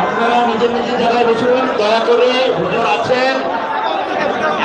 আপনারা নিজের নিজের জায়গায় বসুন, দয়া করে হুজুর আছেন।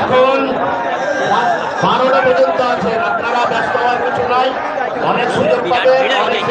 এখন বারোটা পর্যন্ত আছেন, আপনারা ব্যস্ত হওয়ার কিছু নয় অনেক সুযোগ পাবেন, অনেক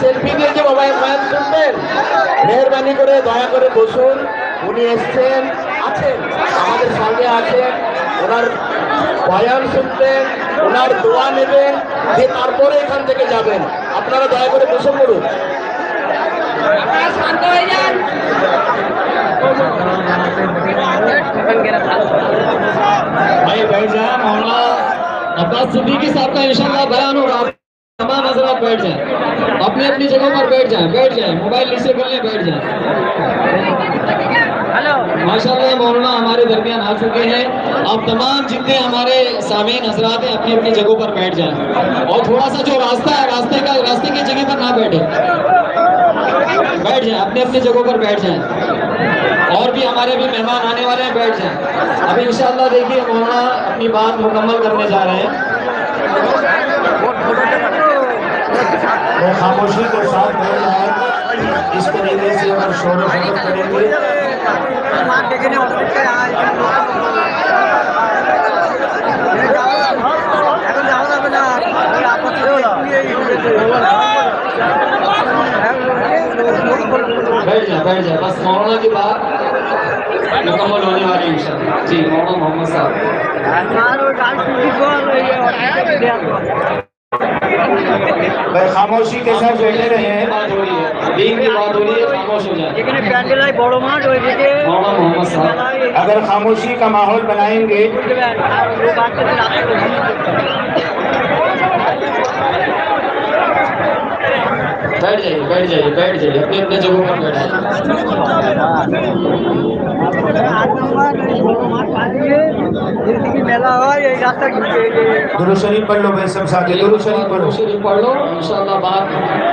সেলফি দিয়ে যে মোবাইল বয়ান শুনবেন মেহরবানি করে দয়া করে বসুন উনি এসছেন আছেন আমাদের সঙ্গে আছেন ওনার বয়ান শুনবেন ওনার দোয়া নেবেন যে তারপরে এখান থেকে যাবেন আপনারা দয়া করে বসে পড়ুন শান্ত হয়ে যান भाई बैठ जाए मौलाना अब्बास सिद्दीकी साहब का इंशाल्लाह बयान होगा تمام حضرات بیٹھ جائیں۔ اپنی اپنی جگہ پر بیٹھ جائیں بیٹھ جائیں موبائل نیچے کر لیں بیٹھ جائیں۔ ماشاء اللہ مولانا ہمارے درمیان آ چکے ہیں۔ آپ تمام جتنے ہمارے سامعین حضرات ہیں اپنی اپنی جگہوں پر بیٹھ جائیں۔ اور تھوڑا سا جو راستہ ہے راستے کا راستے کی جگہ پر نہ بیٹھے۔ بیٹھ جائیں اپنے اپنے جگہوں پر بیٹھ جائیں۔ اور بھی ہمارے بھی مہمان آنے والے ہیں بیٹھ جائیں۔ ابھی انشاءاللہ دیکھیے مولانا اپنی بات مکمل کرنے جا رہے ہیں۔ वो खामोशी के साथ बैठ जाए इस तरीके से अगर शोर शोर करेंगे बैठ जाए बैठ जाए बस मौलाना की बात मुकम्मल होने वाली है इंशाल्लाह जी मौलाना मोहम्मद साहब بھائی خاموشی کے ساتھ بیٹھے رہے ہیں۔ دین کی بات ہو رہی ہے خاموش ہو جائے اگر خاموشی کا ماحول بنائیں گے۔ بیٹھ جائیے بیٹھ جائیے بیٹھ جائیے اپنے اپنے جگہوں پر بیٹھ جائیے۔ درو شریف پڑھ لو بھائی سب ساتھ درو شریف پڑھو۔ شریف پڑھ لو انشاءاللہ بات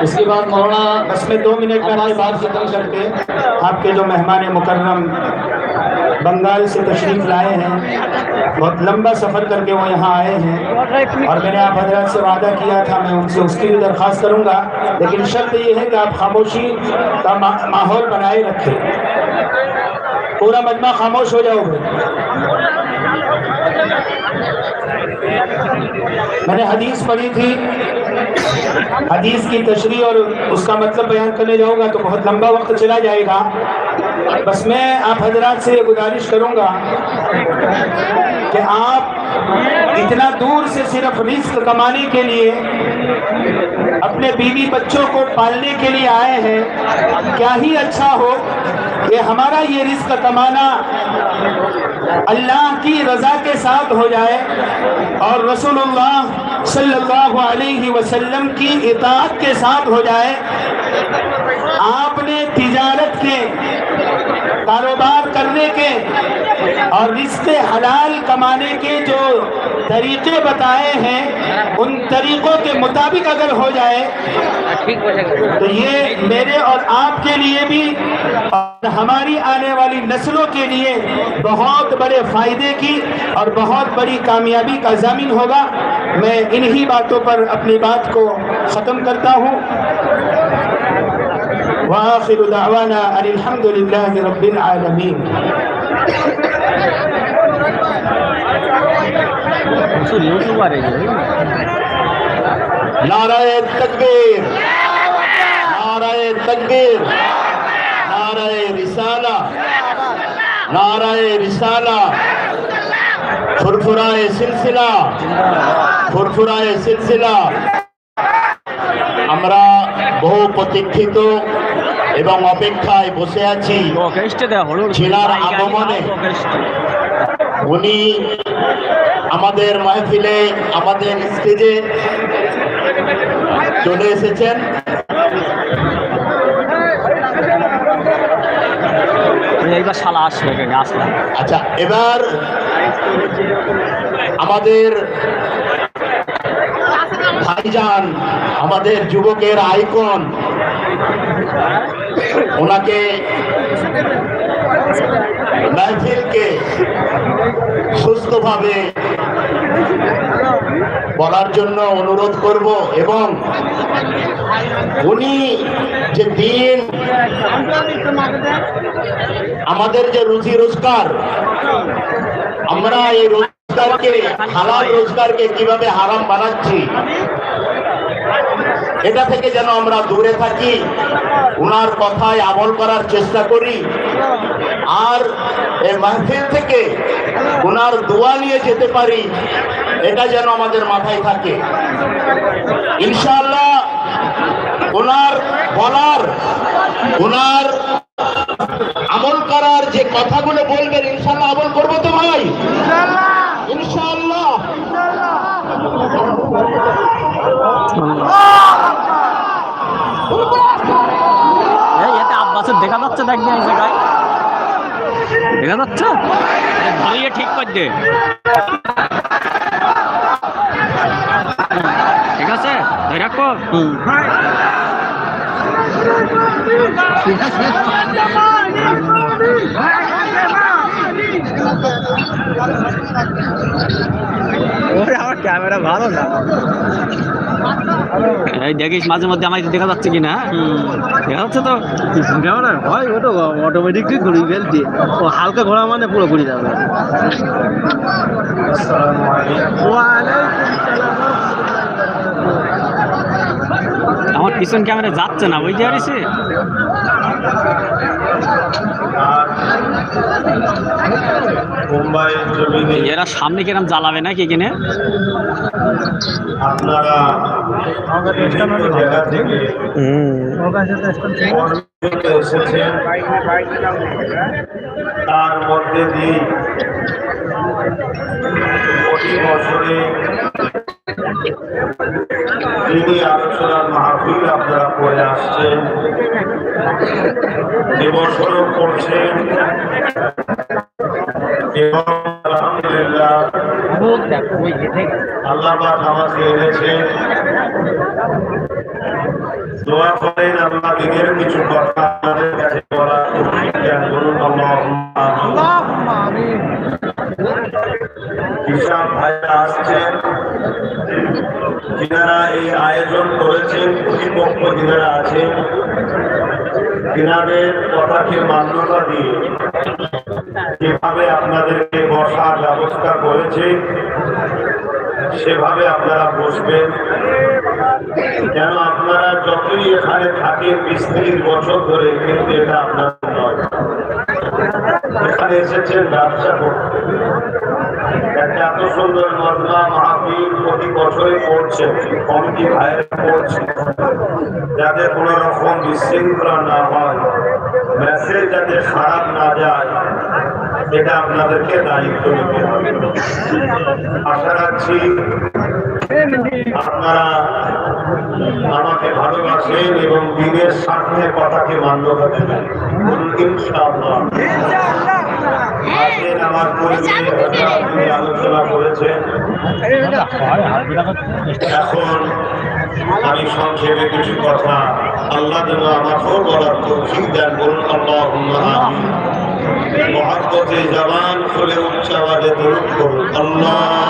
اس کے بعد مولانا بس میں دو منٹ کا بات ختم کر کے آپ کے جو مہمان مکرم بنگال سے تشریف لائے ہیں بہت لمبا سفر کر کے وہ یہاں آئے ہیں۔ اور میں نے آپ حضرات سے وعدہ کیا تھا میں ان سے اس کی بھی درخواست کروں گا۔ لیکن شرط یہ ہے کہ آپ خاموشی کا ماحول بنائے رکھیں۔ پورا مجمع خاموش ہو جاؤ گے۔ میں نے حدیث پڑھی تھی۔ حدیث کی تشریح اور اس کا مطلب بیان کرنے جاؤں گا تو بہت لمبا وقت چلا جائے گا۔ بس میں آپ حضرات سے یہ گزارش کروں گا کہ آپ اتنا دور سے صرف رزق کمانے کے لیے، اپنے بیوی بچوں کو پالنے کے لیے آئے ہیں، کیا ہی اچھا ہو کہ ہمارا یہ رزق کمانا اللہ کی رضا کے ساتھ ہو جائے اور رسول اللہ صلی اللہ علیہ وسلم کی اطاعت کے ساتھ ہو جائے، آپ نے تجارت کے کاروبار کمانے کے اور رزق حلال کمانے کے جو طریقے بتائے ہیں، ان طریقوں کے مطابق اگر ہو جائے، تو یہ میرے اور آپ کے لیے بھی اور ہماری آنے والی نسلوں کے لیے بہت بڑے فائدے کی اور بہت بڑی کامیابی کا ضامن ہوگا۔ میں انہی باتوں پر اپنی بات کو ختم کرتا ہوں۔ وآخر دعوانا الحمدللہ الحمد رب العالمين نعرہ تکبیر نعرہ تکبیر، نعرہ رسالہ نعرہ رسالہ، فرفرائے سلسلہ فرفرائے سلسلہ۔ আমরা বহু প্রতীক্ষিত এবং অপেক্ষায় বসে আছি ছিলার আগমনে। উনি আমাদের মাহফিলে আমাদের স্টেজে চলে এসেছেন। এইবার শালা আসবে আসলাম আচ্ছা এবার আমাদের ভাইজান আমাদের যুবকের আইকন। ওনাকে মাহফিলকে সুস্থভাবে বলার জন্য অনুরোধ করব এবং উনি যে দিন আমাদের যে রুজি রোজগার, আমরা এই রোজগারকে, হালাল রোজগারকে কীভাবে হারাম বানাচ্ছি এটা থেকে যেন আমরা দূরে থাকি ওনার কথায় আমল করার চেষ্টা করি। আর এই মাহফিল থেকে ওনার দোয়া নিয়ে যেতে পারি এটা যেন আমাদের মাথায় থাকে। ইনশাআল্লাহ ওনার বলার ওনার আমল করার যে কথাগুলো বলবেন ইনশাল্লাহ আমল করব তো ভাই? ইনশাল্লাহ এই এতে আব্বাসের দেখা যাচ্ছে দেখ এই জায়গায়। দেখা যাচ্ছে? ধরিয়ে ঠিক করে দে ঠিক আছে রাখো। আমার ক্যামেরা ভালো না। দেখিস মাঝে মধ্যে আমাকে দেখা যাচ্ছে কি না দেখা যাচ্ছে তো। ক্যামেরা হয় ও তো অটোমেটিকলি ঘুরিয়ে ফেলছে। ও হালকা ঘোরা মানে পুরো ঘুরে যাবে। আমার পিছন ক্যামেরা যাচ্ছে না বুঝতে পারিস? এরা সামনে কিরম জ্বালাবে নাকি কিনে আপনারা তার মধ্যে দিয়ে প্রতি বছরে তিনি আলোচনার মাহফিল আপনারা করে আসছেন। এবছরও করছেন। আলহামদুলিল্লাহ আল্লাহ আমাকে এনেছেন দোয়া কিছু কথা আমাদের কাছে বলা আসছেন যিনারা এই আয়োজন করেছেন প্রতিপক্ষ যিনারা আছেন তিনাদের কথাকে মান্যতা দিয়ে যেভাবে আপনাদেরকে বসার ব্যবস্থা করেছে, সেভাবে আপনারা বসবেন। কেন আপনারা যতই এখানে থাকেন, বিশ ত্রিশ বছর ধরে, কিন্তু এটা আপনাদের নয়। এখানে এসেছেন ব্যবসা করতে। এত সুন্দর মজলা মাহফিল, প্রতি বছরই করছে কমিটি ভাইয়ের করছে যাতে কোনো রকম বিশৃঙ্খলা না হয় মেসেজ যাতে খারাপ না যায়, এটা আপনাদেরকে দায়িত্ব নিতে হবে। আশা রাখছি আপনারা আমাকে ভালোবাসেন এবং দিনের স্বার্থে কথাকে মান্যতা দেবেন। ইনশাআল্লাহ। আজকের আমার আপনি আলোচনা করেছেন। এখন আমি সংক্ষেপে কিছু কথা আল্লাহ যেন আমাকেও বলার তৌফিক দেন বলুন আল্লাহ মহাব্বতে জবান খুলে উচ্চ আওয়াজে দরুদ করুন আল্লাহ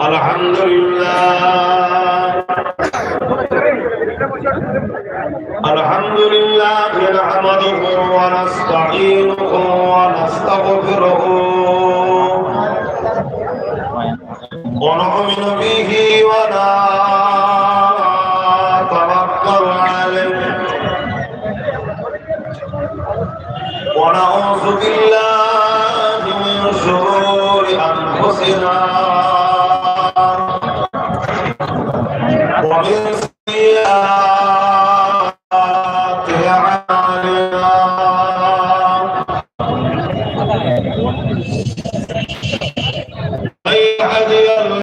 الحمد لله الحمد لله نحمده ونستعينه ونستغفره ونؤمن به ونتوكل عليه ونعوذ بالله ومن سيئات